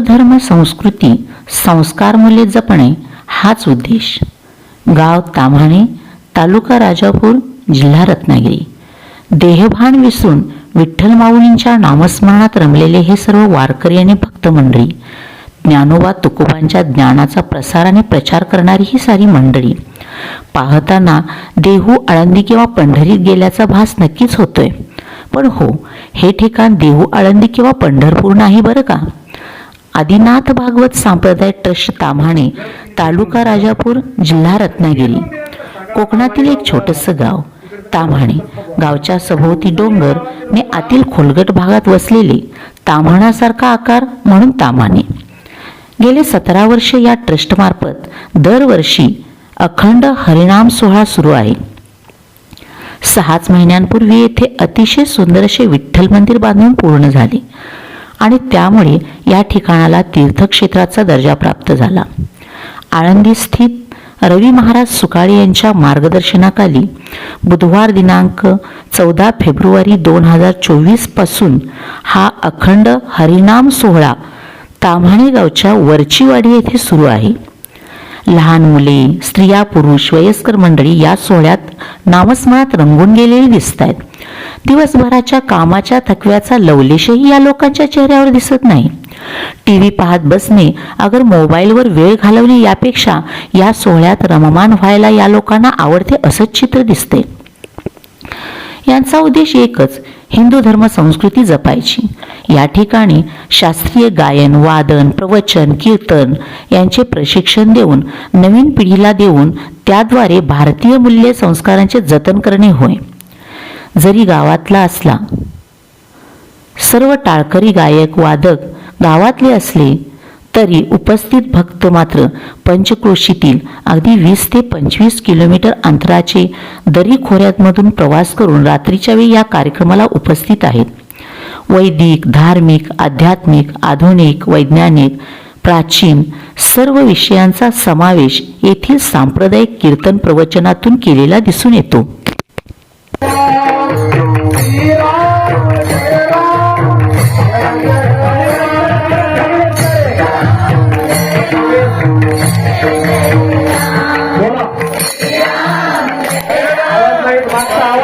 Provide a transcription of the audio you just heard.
धर्म संस्कृती संस्कार मूल्ये जपणे हाच उद्देश. गाव ताम्हाणे तालुका राजापूर जिल्हा रत्नागिरी. देहभान विसरून विठ्ठल माऊलींच्या नामस्मरणात रमलेले हे सर्व वारकरी आणि भक्त मंडळी ज्ञानोबा तुकोबांच्या ज्ञानाचा प्रसार आणि प्रचार करणारी ही सारी मंडळी पाहताना देहू आळंदी किंवा पंढरीत गेल्याचा भास नक्कीच होतोय. पण हो हे ठिकाण देहू आळंदी किंवा पंढरपूर नाही बरं का? आदिनाथ भागवत सांप्रदाय ट्रस्ट ताम्हाणे तालुका राजापूर जिल्हा रत्नागिरी. कोकणातील एक छोटंसं गाव ताम्हाणे. गावच्या सभोवती डोंगर ने आतील खोलगट भागात वसलेले ताम्हाणासारखा आकार म्हणून तामाने गेले सतरा वर्ष या ट्रस्टमार्फत दरवर्षी अखंड हरिणाम सोहळा सुरू आहे. सहाच महिन्यांपूर्वी येथे अतिशय सुंदर असे विठ्ठल मंदिर बांधून पूर्ण झाले. आणि त्यामुळे या ठिकाणाला तीर्थक्षेत्राचा दर्जा प्राप्त झाला. आळंदी स्थित रवी महाराज सुकाळे यांच्या मार्गदर्शनाखाली बुधवार दिनांक चौदा फेब्रुवारी दोन हजार चोवीसपासून हा अखंड हरिनाम सोहळा ताम्हाणे गावच्या वरचीवाडी येथे सुरू आहे. लहान मुले स्त्रिया पुरुष वयस्कर मंडळी या सोहळ्यात नामस्मरणात रंगून गेलेली दिसत आहेत दिवसभराच्या कामाच्या थकव्याचा लवलेशही या लोकांच्या चेहऱ्यावर दिसत नाही. टी व्ही पाहत बसणे अगर मोबाईलवर वेळ घालवणे यापेक्षा या सोहळ्यात रममान व्हायला या लोकांना आवडते असंच चित्र दिसते. यांचा उद्देश एकच हिंदू धर्म संस्कृती जपायची. या ठिकाणी शास्त्रीय गायन वादन प्रवचन कीर्तन यांचे प्रशिक्षण देऊन नवीन पिढीला देऊन त्याद्वारे भारतीय मूल्य संस्कारांचे जतन करणे होय. जरी गावातला असला सर्व टाळकरी गायक वादक गावातले असले तरी उपस्थित भक्त मात्र पंचक्रोशीतील अगदी वीस ते पंचवीस किलोमीटर अंतराचे दरी खोऱ्यातमधून प्रवास करून रात्रीच्या वेळी या कार्यक्रमाला उपस्थित आहेत. वैदिक धार्मिक आध्यात्मिक आधुनिक वैज्ञानिक प्राचीन सर्व विषयांचा समावेश येथील सांप्रदायिक कीर्तन प्रवचनातून केलेला दिसून येतो. Yeah.